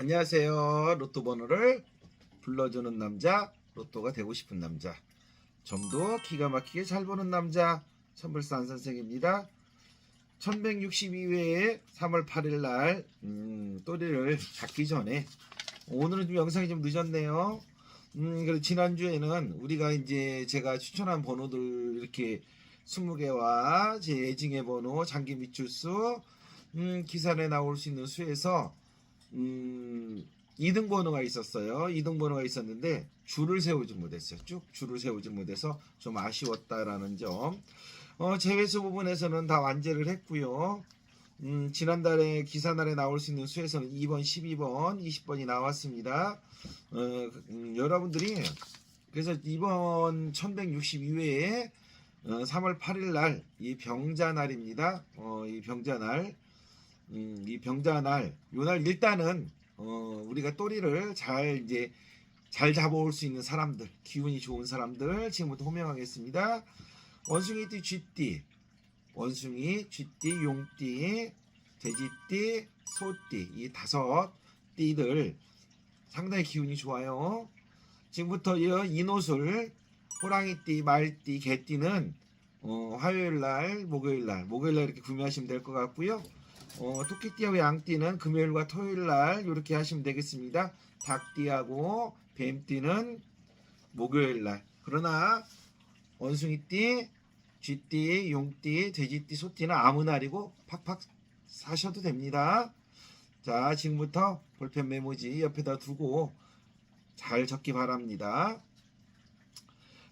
안녕하세요. 로또 번호를 불러주는 남자, 로또가 되고 싶은 남자. 점도 기가 막히게 잘 보는 남자, 천불산 선생입니다. 1162회에 3월 8일 날, 음, 또리를 잡기 전에, 오늘은 좀 영상이 좀 늦었네요. 음, 그리고 지난주에는 우리가 이제 제가 추천한 번호들 이렇게 20개와 제 애징의 번호, 장기 미출수, 음, 기사에 나올 수 있는 수에서 음, 2등 번호가 있었어요. 2등 번호가 있었는데 줄을 세우지 못했어요. 쭉 줄을 세우지 못해서 좀 아쉬웠다라는 점. 어, 제외수 부분에서는 다 완제를 했고요. 음, 지난달에 기사날에 나올 수 있는 수에서는 2번, 12번, 20번이 나왔습니다. 어, 음, 여러분들이 그래서 이번 1162회에 어, 3월 8일 날 이 병자 날입니다. 어, 이 병자 날, 음, 이 병자 날, 요날 일단은 어, 우리가 또리를 잘 이제 잘 잡아올 수 있는 사람들, 기운이 좋은 사람들 지금부터 호명하겠습니다. 원숭이 띠, 쥐띠, 원숭이, 쥐띠, 용띠, 돼지띠, 소띠 이 다섯 띠들 상당히 기운이 좋아요. 지금부터 이 인옷을 호랑이띠, 말띠, 개띠는 어, 화요일 날, 목요일 날, 목요일 날 이렇게 구매하시면 될 것 같고요. 어, 토끼띠하고 양띠는 금요일과 토요일 날 이렇게 하시면 되겠습니다. 닭띠하고 뱀띠는 목요일 날. 그러나 원숭이띠, 쥐띠, 용띠, 돼지띠, 소띠는 아무 날이고 팍팍 사셔도 됩니다. 자, 지금부터 볼펜 메모지 옆에다 두고 잘 적기 바랍니다.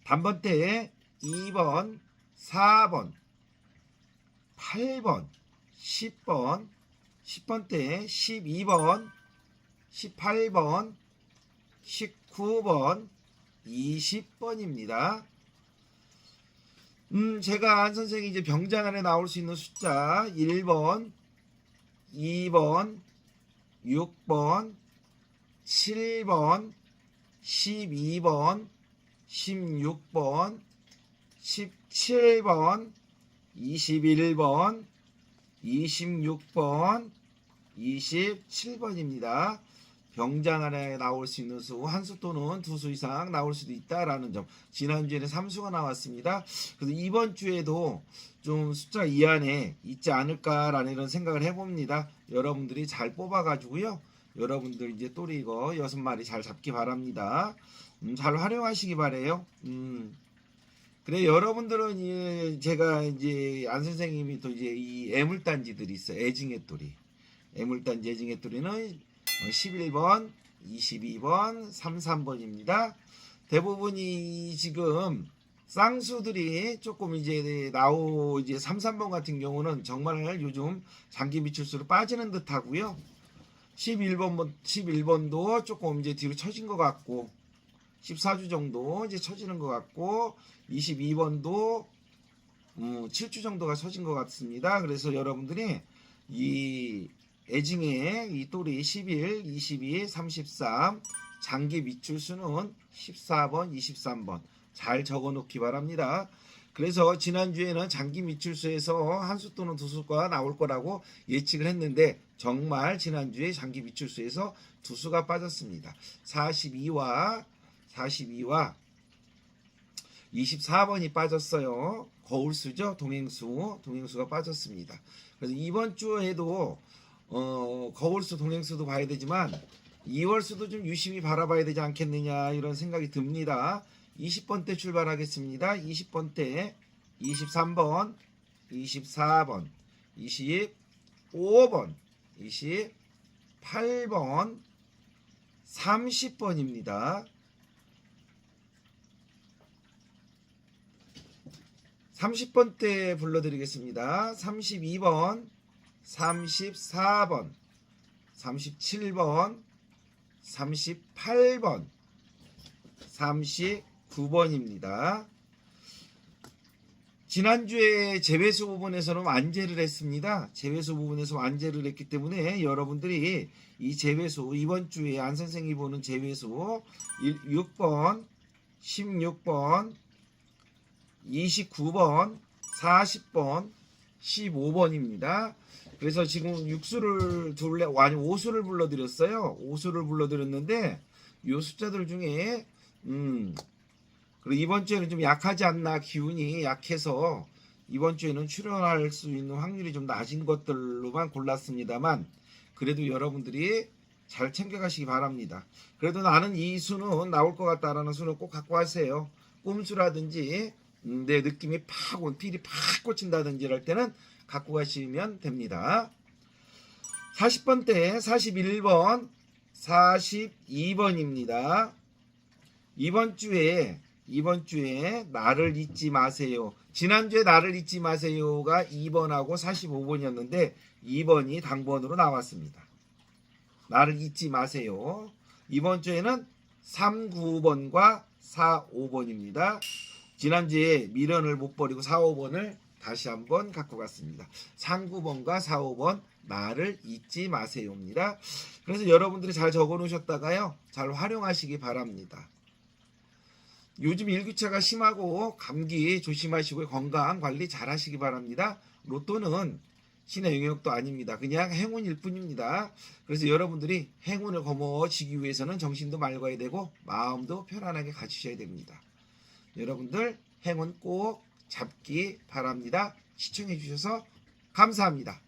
단번대에 2번, 4번, 8번, 10번, 10번 때 12번, 18번, 19번, 20번입니다. 음, 제가 안 선생이 이제 병장 안에 나올 수 있는 숫자 1번, 2번, 6번, 7번, 12번, 16번, 17번, 21번, 26번, 27번입니다. 병장 안에 나올 수 있는 수, 한 수 또는 두 수 이상 나올 수도 있다라는 점. 지난주에는 3수가 나왔습니다. 그래서 이번 주에도 좀 숫자 이 안에 있지 않을까라는 이런 생각을 해봅니다. 여러분들이 잘 뽑아가지고요. 여러분들 이제 또리 이거 여섯 마리 잘 잡기 바랍니다. 음, 잘 활용하시기 바래요. 음. 그래 여러분들은 이 제가 이제 안 선생님이 또 이제 이 애물단지들이 있어요. 애징의 또리. 애물단지 애징의 또리는 11번, 22번, 33번입니다. 대부분이 지금 쌍수들이 조금 이제 나오 이제 3, 3번 같은 경우는 정말 요즘 장기 미출수로 빠지는 듯 하고요. 11번 11번도 조금 이제 뒤로 처진 것 같고 14주 정도 이제 처지는 것 같고 22번도 음, 7주 정도가 처진 것 같습니다. 그래서 여러분들이 이 애징의 이 또리 11, 22, 33 장기 밑줄 수는 14번, 23번 잘 적어 놓기 바랍니다. 그래서 지난주에는 장기 밑줄수에서 한 수 또는 두 수가 나올 거라고 예측을 했는데 정말 지난주에 장기 밑줄수에서 두 수가 빠졌습니다. 42와 42와 24번이 빠졌어요. 거울수죠. 동행수. 동행수가 빠졌습니다. 그래서 이번 주에도 어, 거울수 동행수도 봐야 되지만 2월수도 좀 유심히 바라봐야 되지 않겠느냐 이런 생각이 듭니다. 20번 때 출발하겠습니다. 20번 때 23번, 24번, 25번, 28번, 30번입니다. 30번 때 불러드리겠습니다. 32번, 34번, 37번, 38번, 39번입니다. 지난주에 재배수 부분에서는 완제를 했습니다. 재배수 부분에서 완제를 했기 때문에 여러분들이 이 재배수 이번 주에 안 선생이 보는 재배수 6번, 16번, 29번, 40번, 15번입니다. 그래서 지금 육수를 둘래 아니 오수를 불러드렸어요. 오수를 불러드렸는데 이 숫자들 중에 음 그리고 이번 주에는 좀 약하지 않나 기운이 약해서 이번 주에는 출연할 수 있는 확률이 좀 낮은 것들로만 골랐습니다만 그래도 여러분들이 잘 챙겨가시기 바랍니다. 그래도 나는 이 수는 나올 것 같다라는 수는 꼭 갖고 가세요. 꼼수라든지 음, 내 느낌이 팍 온, 필이 팍 꽂힌다든지 이럴 때는 갖고 가시면 됩니다. 40번 때 41번, 42번입니다. 이번 주에 이번 주에 나를 잊지 마세요. 지난주에 나를 잊지 마세요가 2번하고 45번이었는데 2번이 당번으로 나왔습니다. 나를 잊지 마세요. 이번 주에는 3, 9번과 4, 5번입니다. 지난주에 미련을 못 버리고 4, 5번을 다시 한번 갖고 갔습니다. 3, 9번과 4, 5번 나를 잊지 마세요입니다. 그래서 여러분들이 잘 적어 놓으셨다가요. 잘 활용하시기 바랍니다. 요즘 일교차가 심하고 감기 조심하시고 건강 관리 잘 하시기 바랍니다. 로또는 신의 영역도 아닙니다. 그냥 행운일 뿐입니다. 그래서 여러분들이 행운을 거머쥐기 위해서는 정신도 맑아야 되고 마음도 편안하게 가지셔야 됩니다. 여러분들 행운 꼭 잡기 바랍니다. 시청해 주셔서 감사합니다.